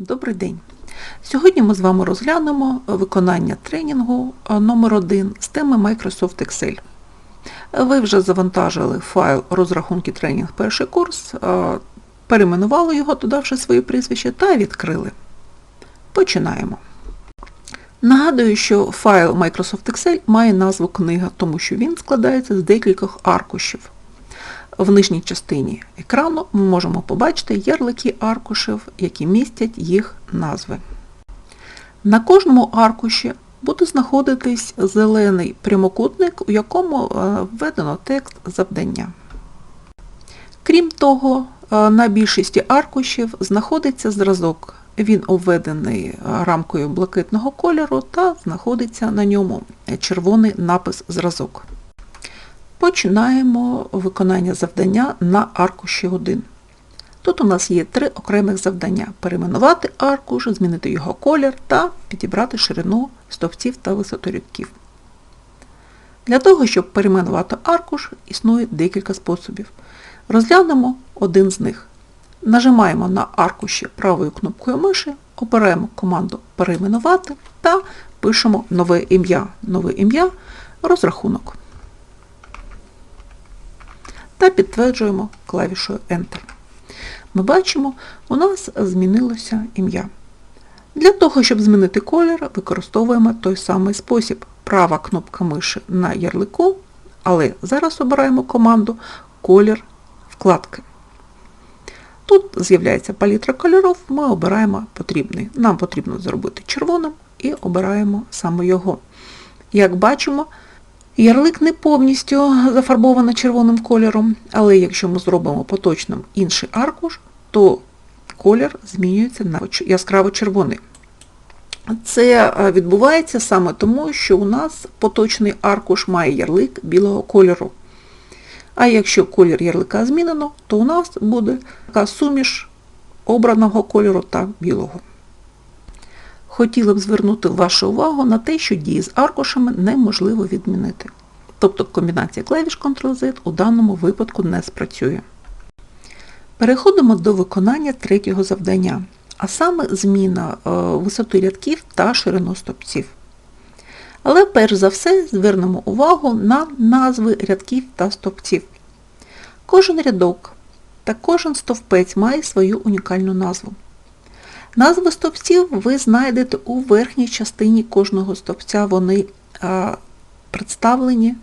Добрий день! Сьогодні ми з вами розглянемо виконання тренінгу е, номер 1 з теми Microsoft Excel. Ви вже завантажили файл розрахунки тренінг перший курс, е, перейменували його, додавши своє прізвище, та відкрили. Починаємо. Нагадую, що файл Microsoft Excel має назву книга, тому що він складається з декількох аркушів. В нижній частині екрану ми можемо побачити ярлики аркушів, які містять їх назви. На кожному аркуші буде знаходитись зелений прямокутник, у якому е, введено текст завдання. Крім того, е, на більшості аркушів знаходиться зразок. Він обведений е, рамкою блакитного кольору та знаходиться на ньому червоний напис зразок. Починаємо виконання завдання на аркуші 1. Тут у нас є три окремих завдання: перейменувати аркуш, змінити його колір та підібрати ширину стовпців та висоту рядків. Для того, щоб перейменувати аркуш, існує декілька способів. Розглянемо один з них. Нажимаємо на аркуші правою кнопкою миші, обираємо команду Перейменувати та пишемо нове ім'я. Нове ім'я розрахунок та підтверджуємо клавішою Enter. Ми бачимо, у нас змінилося ім'я. Для того, щоб змінити колір, використовуємо той самий спосіб. Права кнопка миші на ярлику, але зараз обираємо команду Колір вкладки. Тут з'являється палітра кольорів, ми обираємо потрібний. Нам потрібно зробити червоним і обираємо саме його. Як бачимо, Ярлик не повністю зафарбовано червоним кольором, але якщо ми зробимо поточним інший аркуш, то колір змінюється на яскраво червоний. Це е, відбувається саме тому, що у нас поточний аркуш має ярлик білого кольору. А якщо колір ярлика змінено, то у нас буде така суміш обраного кольору та білого. Хотіла б звернути вашу увагу на те, що дії з аркушами неможливо відмінити. Тобто комбінація клавіш Ctrl-Z у даному випадку не спрацює. Переходимо до виконання третього завдання, а саме зміна е, висоти рядків та ширину стопців. Але перш за все звернемо увагу на назви рядків та стовпців. Кожен рядок та кожен стовпець має свою унікальну назву. Назви стовпців ви знайдете у верхній частині кожного стовпця. Вони а, представлені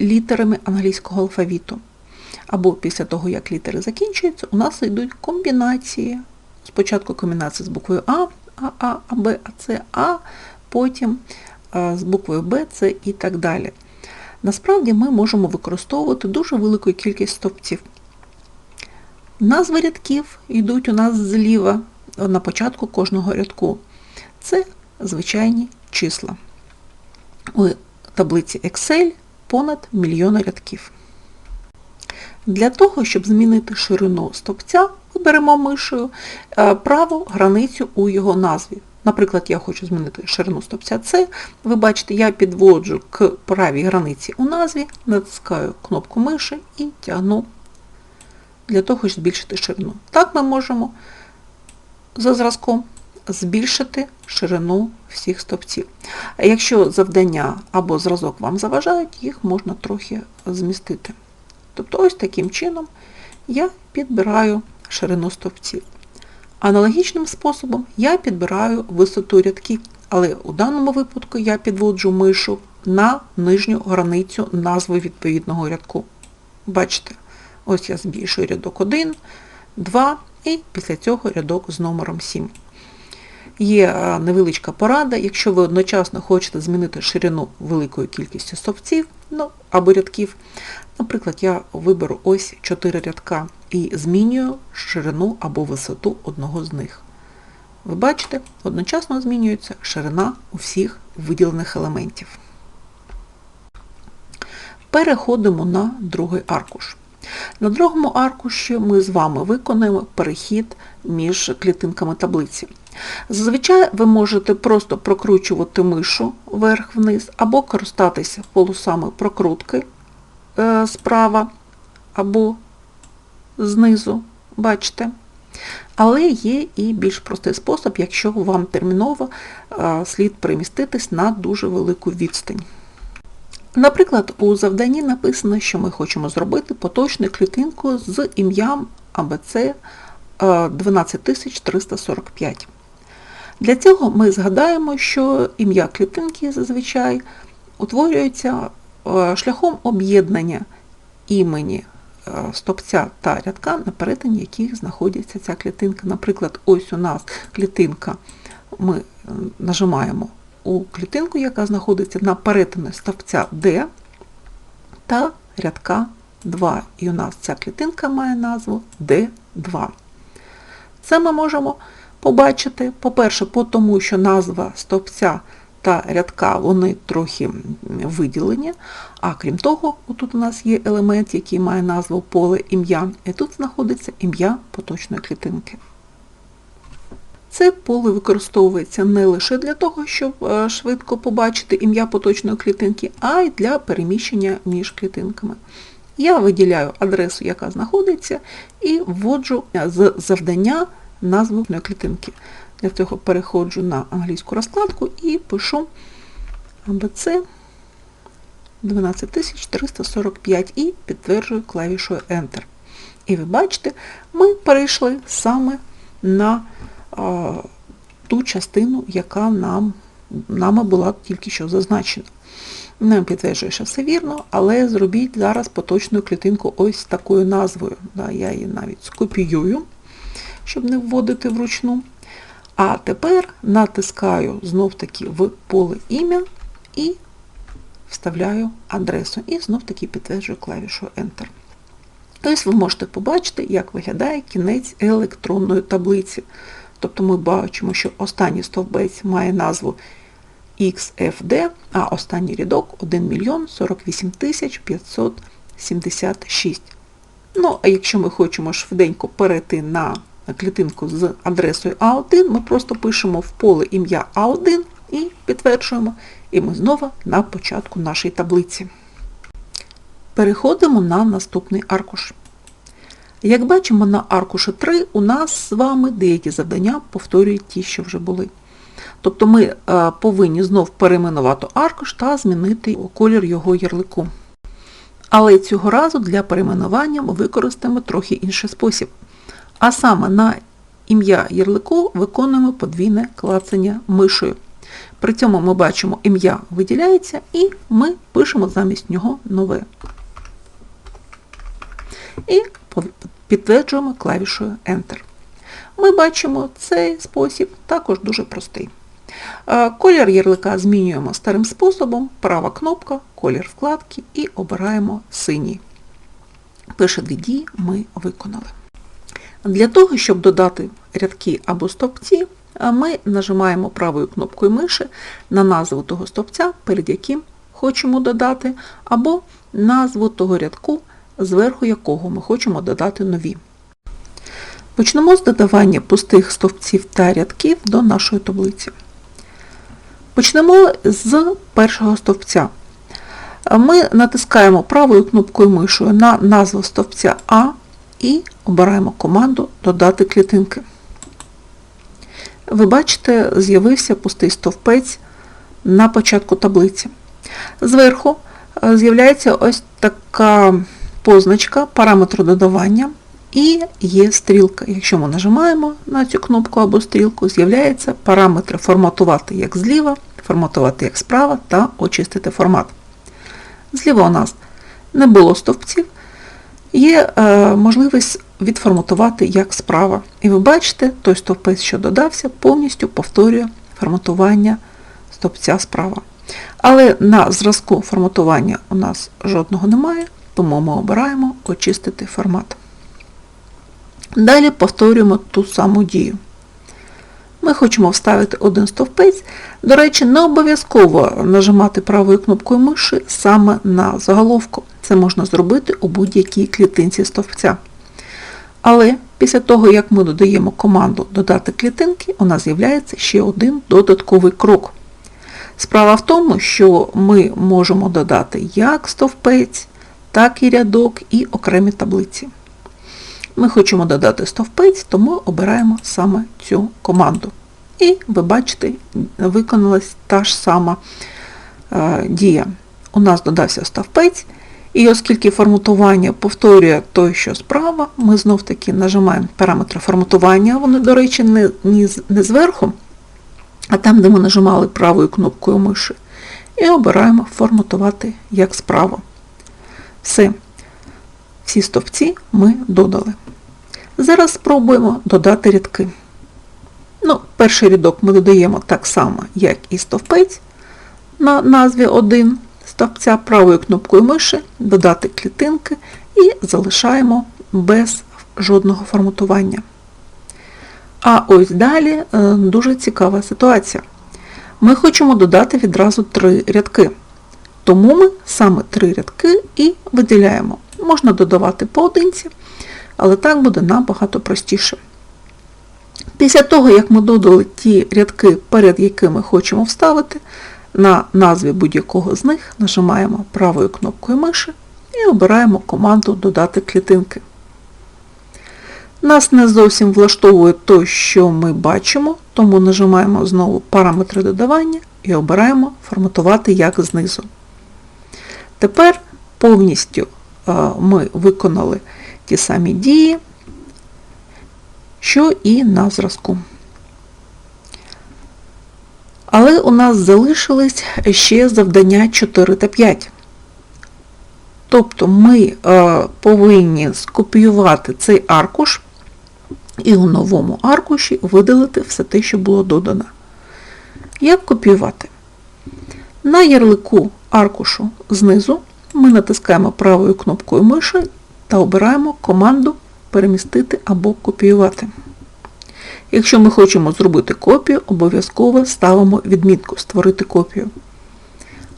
літерами англійського алфавіту. Або після того, як літери закінчуються, у нас йдуть комбінації. Спочатку комбінація з буквою А, А, А, А, Б, А, С, А, потім з буквою Б, С і так далі. Насправді ми можемо використовувати дуже велику кількість стовпців. Назви рядків йдуть у нас зліва на початку кожного рядку. Це звичайні числа. У таблиці Excel понад мільйон рядків. Для того, щоб змінити ширину стовпця, виберемо мишею е, праву границю у його назві. Наприклад, я хочу змінити ширину стовпця С. Ви бачите, я підводжу к правій границі у назві, натискаю кнопку миші і тягну для того, щоб збільшити ширину. Так ми можемо за зразком збільшити ширину всіх стовпців. Якщо завдання або зразок вам заважають, їх можна трохи змістити. Тобто ось таким чином я підбираю ширину стовпців. Аналогічним способом я підбираю висоту рядків, але у даному випадку я підводжу мишу на нижню границю назви відповідного рядку. Бачите, ось я збільшую рядок 1, 2 і після цього рядок з номером 7. Є е, невеличка порада, якщо ви одночасно хочете змінити ширину великої кількістю стовпців ну, або рядків. Наприклад, я виберу ось 4 рядка і змінюю ширину або висоту одного з них. Ви бачите, одночасно змінюється ширина усіх виділених елементів. Переходимо на другий аркуш. На другому аркуші ми з вами виконаємо перехід між клітинками таблиці. Зазвичай ви можете просто прокручувати мишу вверх-вниз, або користатися полосами прокрутки е, справа або знизу, бачите. Але є і більш простий спосіб, якщо вам терміново е, слід переміститись на дуже велику відстань. Наприклад, у завданні написано, що ми хочемо зробити поточну клітинку з ім'ям АБЦ е, 12345. Для цього ми згадаємо, що ім'я клітинки зазвичай утворюється е, шляхом об'єднання імені е, стопця та рядка, на перетині яких знаходиться ця клітинка. Наприклад, ось у нас клітинка, ми нажимаємо у клітинку, яка знаходиться на перетині стовпця D та рядка 2. І у нас ця клітинка має назву D2. Це ми можемо побачити, по-перше, по тому, що назва стовпця та рядка вони трохи виділені. А крім того, тут у нас є елемент, який має назву поле ім'я, і тут знаходиться ім'я поточної клітинки. Це поле використовується не лише для того, щоб е, швидко побачити ім'я поточної клітинки, а й для переміщення між клітинками. Я виділяю адресу, яка знаходиться, і вводжу з завдання назву клітинки. Для цього переходжу на англійську розкладку і пишу ABC 12345 і підтверджую клавішою Enter. І ви бачите, ми перейшли саме на а, ту частину, яка нам, нами була тільки що зазначена. Не підтверджую, що все вірно, але зробіть зараз поточну клітинку ось такою назвою. Да, Я її навіть скопіюю, щоб не вводити вручну. А тепер натискаю знов-таки в поле ім'я і вставляю адресу. І знов-таки підтверджую клавішу Enter. Тобто ви можете побачити, як виглядає кінець електронної таблиці. Тобто ми бачимо, що останній стовбець має назву XFD, а останній рядок 1 мільйон 48 тисяч 576. Ну, а якщо ми хочемо швиденько перейти на клітинку з адресою А1, ми просто пишемо в поле ім'я А1 і підтверджуємо, і ми знову на початку нашої таблиці. Переходимо на наступний аркуш. Як бачимо, на аркуші 3 у нас з вами деякі завдання повторюють ті, що вже були. Тобто ми е, повинні знов перейменувати аркуш та змінити колір його ярлику. Але цього разу для перейменування ми використаємо трохи інший спосіб. А саме на ім'я ярлику виконуємо подвійне клацання мишою. При цьому ми бачимо, ім'я виділяється і ми пишемо замість нього нове. І підтверджуємо клавішою Enter. Ми бачимо цей спосіб також дуже простий. Колір ярлика змінюємо старим способом, права кнопка, колір вкладки і обираємо синій. Перші дві дії ми виконали. Для того, щоб додати рядки або стовпці, ми нажимаємо правою кнопкою миші на назву того стовпця, перед яким хочемо додати, або назву того рядку, зверху якого ми хочемо додати нові. Почнемо з додавання пустих стовпців та рядків до нашої таблиці. Почнемо з першого стовпця. Ми натискаємо правою кнопкою мишою на назву стовпця А і обираємо команду Додати клітинки. Ви бачите, з'явився пустий стовпець на початку таблиці. Зверху з'являється ось така позначка параметру додавання і є стрілка. Якщо ми нажимаємо на цю кнопку або стрілку, з'являються параметри форматувати як зліва, форматувати як справа та очистити формат. Зліва у нас не було стовпців, є е, можливість відформатувати як справа. І ви бачите, той стовпець, що додався, повністю повторює форматування стовпця справа. Але на зразку форматування у нас жодного немає, тому ми обираємо очистити формат. Далі повторюємо ту саму дію. Ми хочемо вставити один стовпець. До речі, не обов'язково нажимати правою кнопкою миші саме на заголовку. Це можна зробити у будь-якій клітинці стовпця. Але після того, як ми додаємо команду Додати клітинки, у нас з'являється ще один додатковий крок. Справа в тому, що ми можемо додати як стовпець, так і рядок, і окремі таблиці. Ми хочемо додати стовпець, тому обираємо саме цю команду. І ви бачите, виконалась та ж сама е, дія. У нас додався стовпець, і оскільки форматування повторює той, що справа, ми знов таки нажимаємо параметри форматування, вони, до речі, не, не, не зверху, а там, де ми нажимали правою кнопкою миші. І обираємо форматувати як справа. Все. Всі стовпці ми додали. Зараз спробуємо додати рядки. Ну, перший рядок ми додаємо так само, як і стовпець на назві 1 стовпця правою кнопкою миші, додати клітинки і залишаємо без жодного форматування. А ось далі е, дуже цікава ситуація. Ми хочемо додати відразу три рядки. Тому ми саме три рядки і виділяємо. Можна додавати поодинці, але так буде набагато простіше. Після того, як ми додали ті рядки, перед якими хочемо вставити, на назві будь-якого з них нажимаємо правою кнопкою миші і обираємо команду Додати клітинки. Нас не зовсім влаштовує те, що ми бачимо, тому нажимаємо знову параметри додавання і обираємо форматувати як знизу. Тепер повністю ми виконали ті самі дії, що і на зразку. Але у нас залишились ще завдання 4 та 5. Тобто ми е, повинні скопіювати цей аркуш і у новому аркуші видалити все те, що було додано. Як копіювати? На ярлику аркушу знизу ми натискаємо правою кнопкою миші та обираємо команду перемістити або копіювати. Якщо ми хочемо зробити копію, обов'язково ставимо відмітку Створити копію.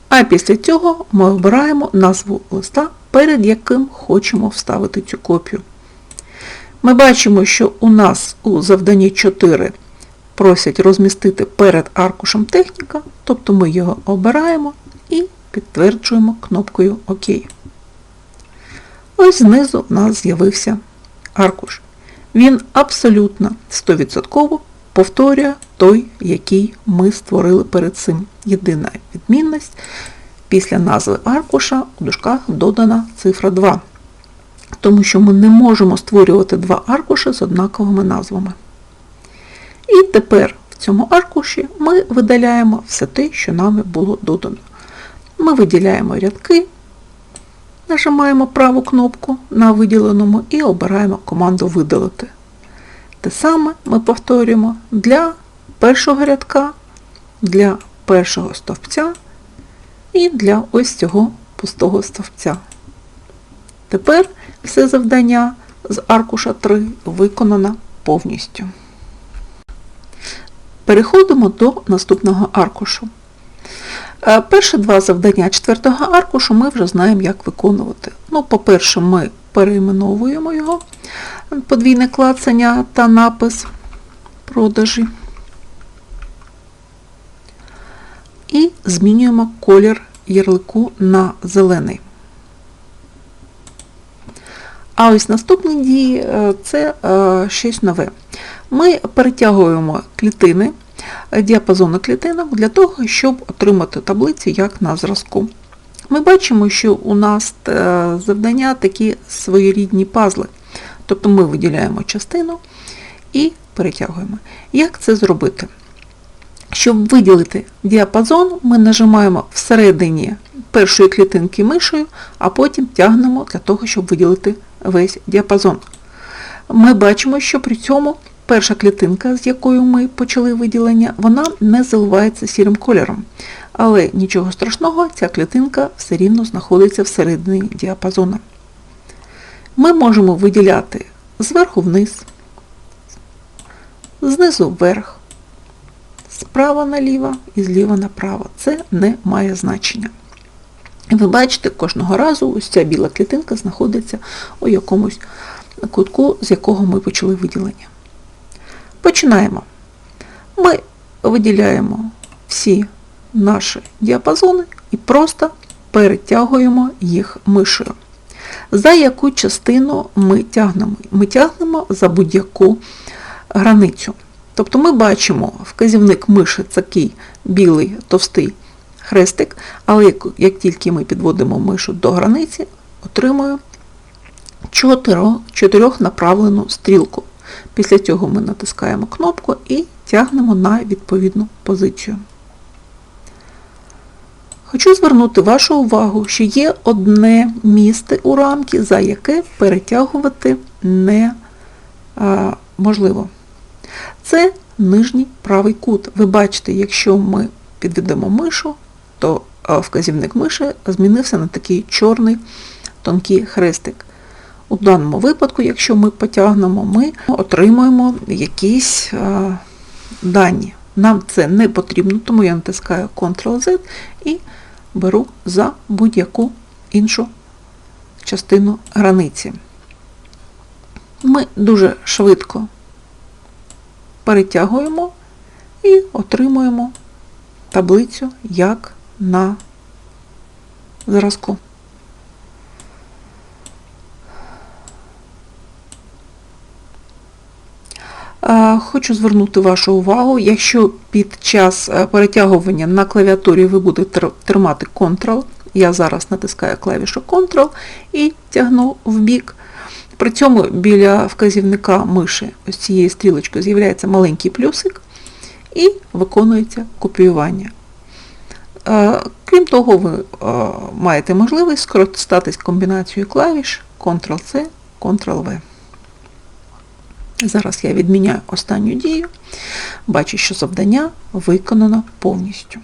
А після цього ми обираємо назву листа, перед яким хочемо вставити цю копію. Ми бачимо, що у нас у завданні 4 просять розмістити перед аркушем техніка, тобто ми його обираємо і підтверджуємо кнопкою ОК. Ось знизу у нас з'явився аркуш. Він абсолютно 100% повторює той, який ми створили перед цим. Єдина відмінність після назви аркуша у дужках додана цифра 2, тому що ми не можемо створювати два аркуші з однаковими назвами. І тепер в цьому аркуші ми видаляємо все те, що нами було додано. Ми виділяємо рядки, нажимаємо праву кнопку на виділеному і обираємо команду Видалити. Те саме ми повторюємо для першого рядка, для першого стовпця і для ось цього пустого стовпця. Тепер все завдання з аркуша 3 виконано повністю. Переходимо до наступного аркушу. Е, Перші два завдання четвертого аркушу ми вже знаємо, як виконувати. Ну, По-перше, ми перейменовуємо його, подвійне клацання та напис продажі. І змінюємо колір ярлику на зелений. А ось наступні дії е, це е, щось нове. Ми перетягуємо клітини, е, діапазони клітинок для того, щоб отримати таблицю як на зразку. Ми бачимо, що у нас завдання такі своєрідні пазли. Тобто ми виділяємо частину і перетягуємо. Як це зробити? Щоб виділити діапазон, ми нажимаємо всередині першої клітинки мишею, а потім тягнемо для того, щоб виділити весь діапазон. Ми бачимо, що при цьому перша клітинка, з якою ми почали виділення, вона не заливається сірим кольором. Але нічого страшного, ця клітинка все рівно знаходиться всередині діапазону. Ми можемо виділяти зверху вниз, знизу вверх, справа наліво і зліва направо. Це не має значення. Ви бачите, кожного разу ось ця біла клітинка знаходиться у якомусь кутку, з якого ми почали виділення. Починаємо. Ми виділяємо всі наші діапазони і просто перетягуємо їх мишею. За яку частину ми тягнемо? Ми тягнемо за будь-яку границю. Тобто ми бачимо вказівник миші такий білий товстий хрестик, але як, тільки ми підводимо мишу до границі, отримуємо чотиро- чотирьохнаправлену стрілку. Після цього ми натискаємо кнопку і тягнемо на відповідну позицію. Хочу звернути вашу увагу, що є одне місце у рамки, за яке перетягувати не а, можливо. Це нижній правий кут. Ви бачите, якщо ми підведемо мишу, то вказівник миші змінився на такий чорний тонкий хрестик. У даному випадку, якщо ми потягнемо, ми отримуємо якісь а, дані. Нам це не потрібно, тому я натискаю Ctrl-Z і беру за будь-яку іншу частину границі. Ми дуже швидко перетягуємо і отримуємо таблицю як на зразку. Хочу звернути вашу увагу, якщо під час е, перетягування на клавіатурі ви будете тримати Ctrl, я зараз натискаю клавішу Ctrl і тягну в бік. При цьому біля вказівника миші ось цією стрілочкою з'являється маленький плюсик і виконується копіювання. Е, Крім того, ви е, маєте можливість скористатись комбінацією клавіш Ctrl-C, Ctrl-V. Зараз я відміняю останню дію. Бачу, що завдання виконано повністю.